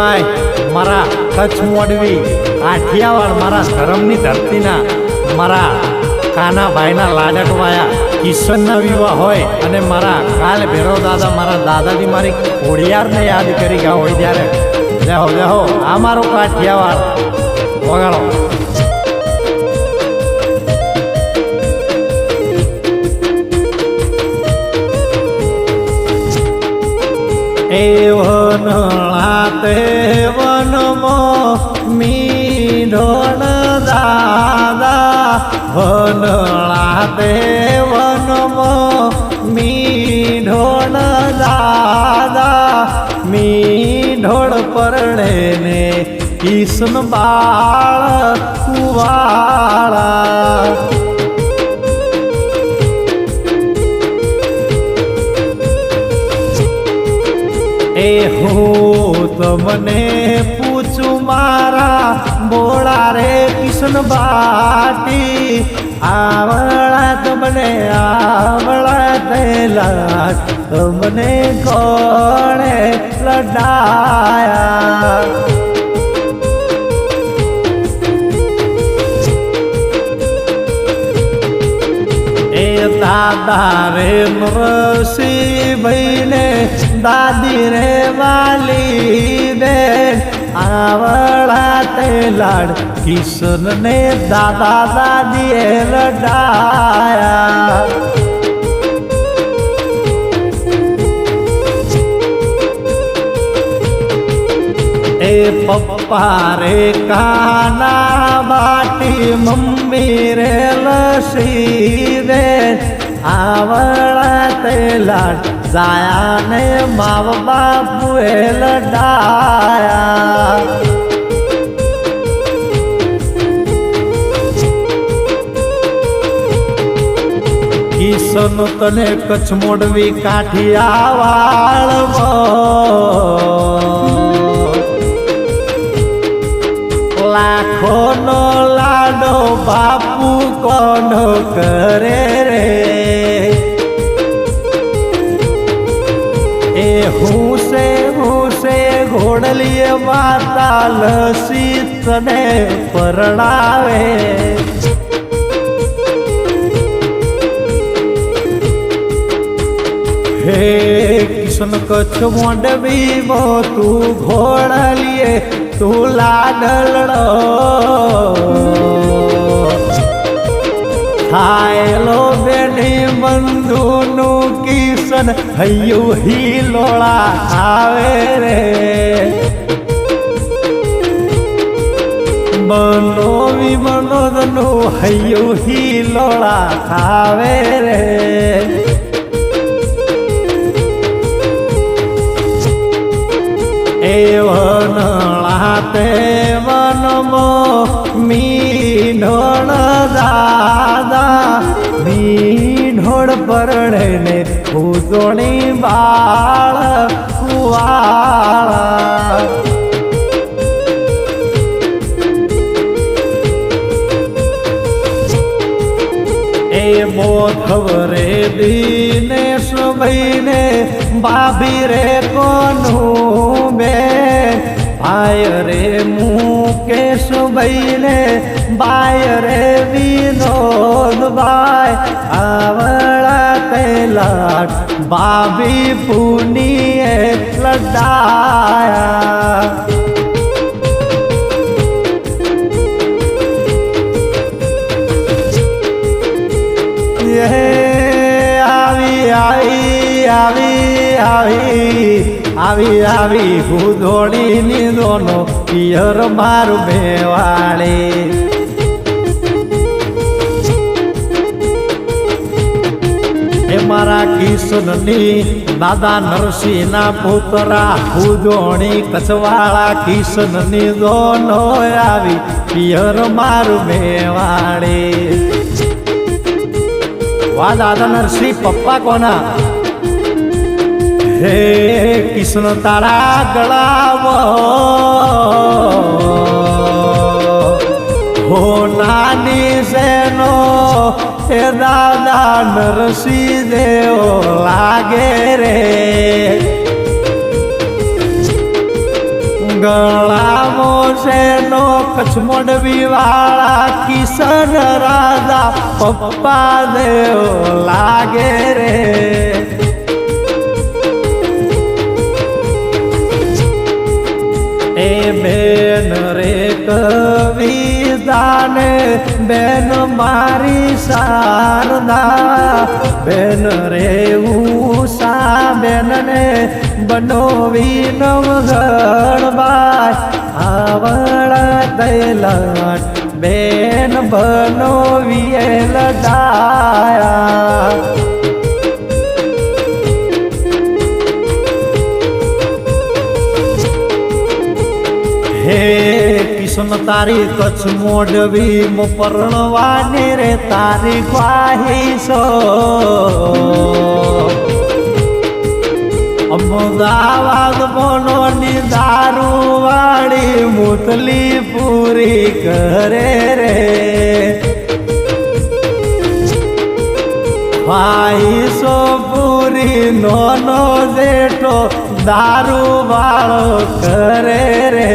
સિવાય મારા કચ્છ મોડવી આઠિયાવાડ મારા ધરમની ધરતીના, મારા કાનાભાઈના લાડકવાયા કિશનના વિવાહ હોય અને મારા કાલ ભેરવ દાદા, મારા દાદાજી મારી ખોડિયારને યાદ કરી ગયા હોય ત્યારે. લેહો લેહો, આ મારો કાઠિયાવાડ વગાડો. એ વનળા તે વનમો મીઢોણ દાદા, વનળા તે વનમો મીઢોણ દાદા, મીઢોળ પરણે ને કિશન બાળ કુવાળા. હું તમને પૂછું મારા બોળા રે કિશન બાટી આવળા તમને આવળા તેલા તમને કોણે લડાયા? દાદા રે નરસી ભાઈને દાદી રે વાલી બેન, આવડા તે લાડ કિશન ને દાદા દાદીએ લડાયા પપ્પા રે કાના બાટી, મમ્મી રે લસી રે આવડા તે લાડ જાયા ને માવ બાપુએ લડાયા. કિશન તને કચ્છ મોડવી કાઠિયાવાડ લાખોનો લાડો બાપુ કોનો કરે ઘોડલીએ માતા લસી તને પરણાવે. હે કિશન કચ્છ મોંડવી મો તું ઘોડલીએ તું લાડલડો થાયલો બેઠી બંધુનું કિશન, હૈયું હિલોળા આવે રે. બનો વિમનોદનું હૈયું હિલોળા આવે રે. એ વનળા તે વનમો મીઢોળ દાદા મીઢોળ પરણે ને ઉજોણી બાળ કુવાળા. એ બો ખબરે દીને ભાઈને ભાભી રે કોનું બે? ભાઈ રે મુકેશ ભાઈને બાય રે વિનોદ ભાઈ આવળા કૈલાટ ભાભી પુનીએ લડાયા. આવી આવી આવી આવી આવી આવી ભૂદોડી ની દોનો પિયર મારું બેવાળી એ મારા કિશનની દાદા નરસિંહના પુતરા ઉજોણી કચવાળા કિશનની દોનો આવી પિયર મારું બેવાળી વા દાદા નરસિંહ, પપ્પા કોના? હે કૃષ્ણ તારા ગળાવો હો નાની સેનો એ દાદા નરસિંહ દેવો લાગે રે. ગળામો સેનો કચ્છ મોડવી વાળા કિશન રાજા પપ્પા દેવ લાગે રે. બેન રે કવિતાને બેન મારી શારદા. બેન રે ઉષા બેનને બનોવી નવગણબાઈ. આવળ દૈલટ બેન બનોવી લડાયા કિશન તારી કચ્છ મોડવી પરણવાની રે, તારી ખ્વાહીશો. અમદાવાદ બોલોની દારૂ વાળી મુતલી પૂરી કરે રે. ખ્વાહીશો પૂરી નોનો જેઠો દારૂ વાળો કરે રે.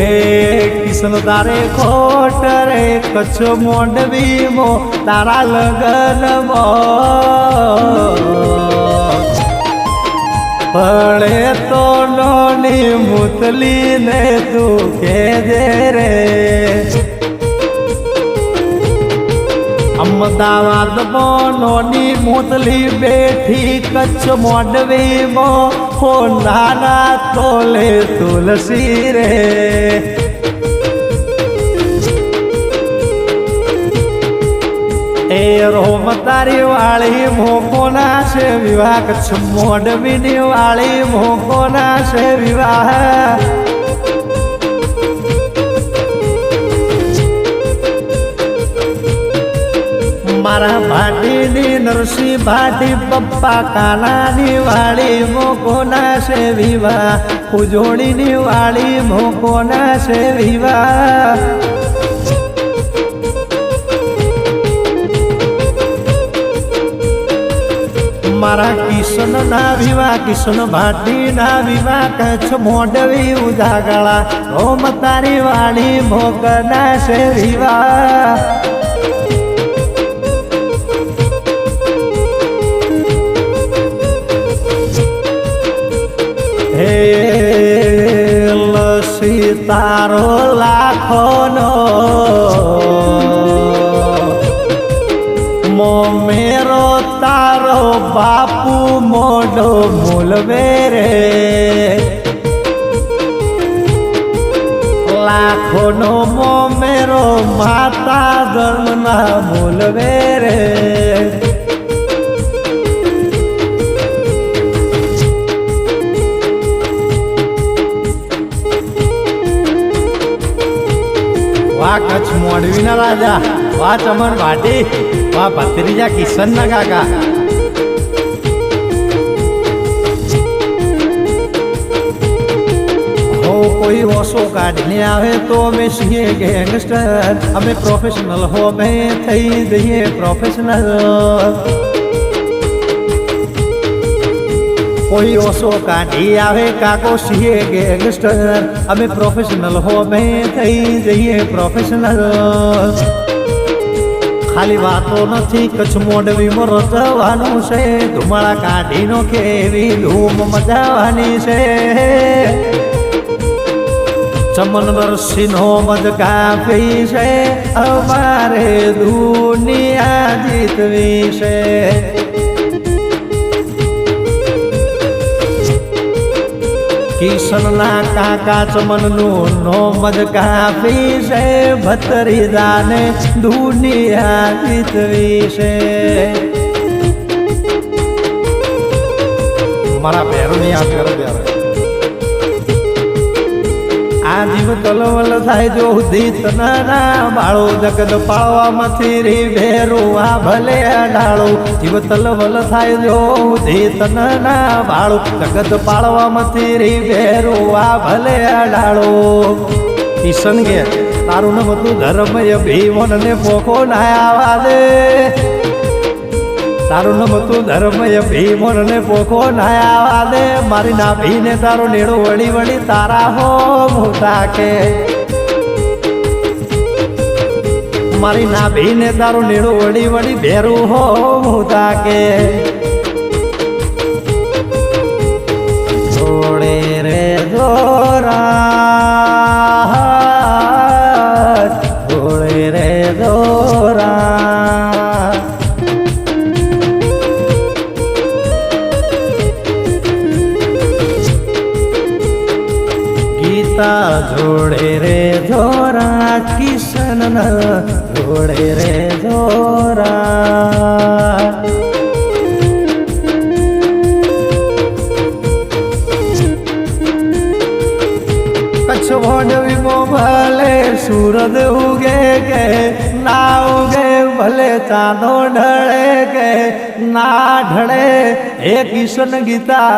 હે કિશન તારે ખોટ રે, કચ્છ મોંડવી મો, તારા લગન મો. પડે તો નોની મુતલી ને તું કેજે રે. અમદાવાદ મોનોની મુતલી બેઠી, કચ્છ મોંડવી મો હો નાના તોલે તુલસી રે. એ રોમ તારી વાળી મોકોના છે વિવાહ મોડવીની વાળી મોકોના છે વિવાહ. મારા ભાટીની નરસિંહ ભાટી, પપ્પા કાનાની વાળી, મોકોના છે વિવાહ. ઉજોડીની વાળી, મોકોના છે વિવા મારા કિશન ના વિવાહ, કિશન ભાટી ના વિવાહ, કચ્છ મોડવી ઉજાગળા. ઓમ તારી વાળી, મોકના છે વિવાહ. હે સીતારો લાખોનો મોમેરો તારો બાપુ મોડો મૂલવે રે. લાખોનો મોમેરો માતા ધર્મના મૂલવે રે. વાહ કચ્છ મોડવીના રાજા. વા ચમન ભાટી વા ભત્રીજા કિશનના કાકા. કોઈ ઓછો કાઢીને આવે તો અમે છીએ ગેંગસ્ટર અમે પ્રોફેશનલ હો, અમે થઈ જઈએ પ્રોફેશનલ કોઈ ઓછો કાઢી આવે, કાકો સીએ ગેંગસ્ટર અમે પ્રોફેશનલ હો અમે થઈ જઈએ પ્રોફેશનલ ખાલી વાતો નથી, કચ્છ મોડવીમાં રચવાનું છે. ધુમાડા કાઢીનો કેવી ધૂમ મજાવાની છે. ચમન નરસિંહનો મજ કાપી છે. અમારે દુનિયા જીતવી છે. કિશનના કાકા ચમનનું નોમદ કાપી છે. ભતરીદાને દુનિયા જીતવી છે. મારા પહેરોની યાદ કરો ત્યારે. આ જીવ કલવલ થાય જો દીત ના બાળો જગત પાળવામાંથી રી ભેરું આ ભલે ડાળો જીવ તલવલ થાય જો દીત ના બાળો જગત પાળવામાંથી રી ભેરું આ ભલે ડાળો કિશન કે, તારું ને બધું ધર્મય ભીમન ને પોખો ના આવા દે તારું નામ તું એ ભી મોરને પોખો નાયા દે. મારી ના ભીને તારો નેડો વળી વળી તારા હો મોટા કે. મારી ના ભીને તારો નેડો વળી વળી ભેરું હો મોટા કે. જોડે જોડે રે ધોરા કચ્છ ભોંડવી ભલે સુરત ઉગે કે ના ઉગે ભલે ચાંદો ઢળે કે ના ઢળે એ કિશન ગીતા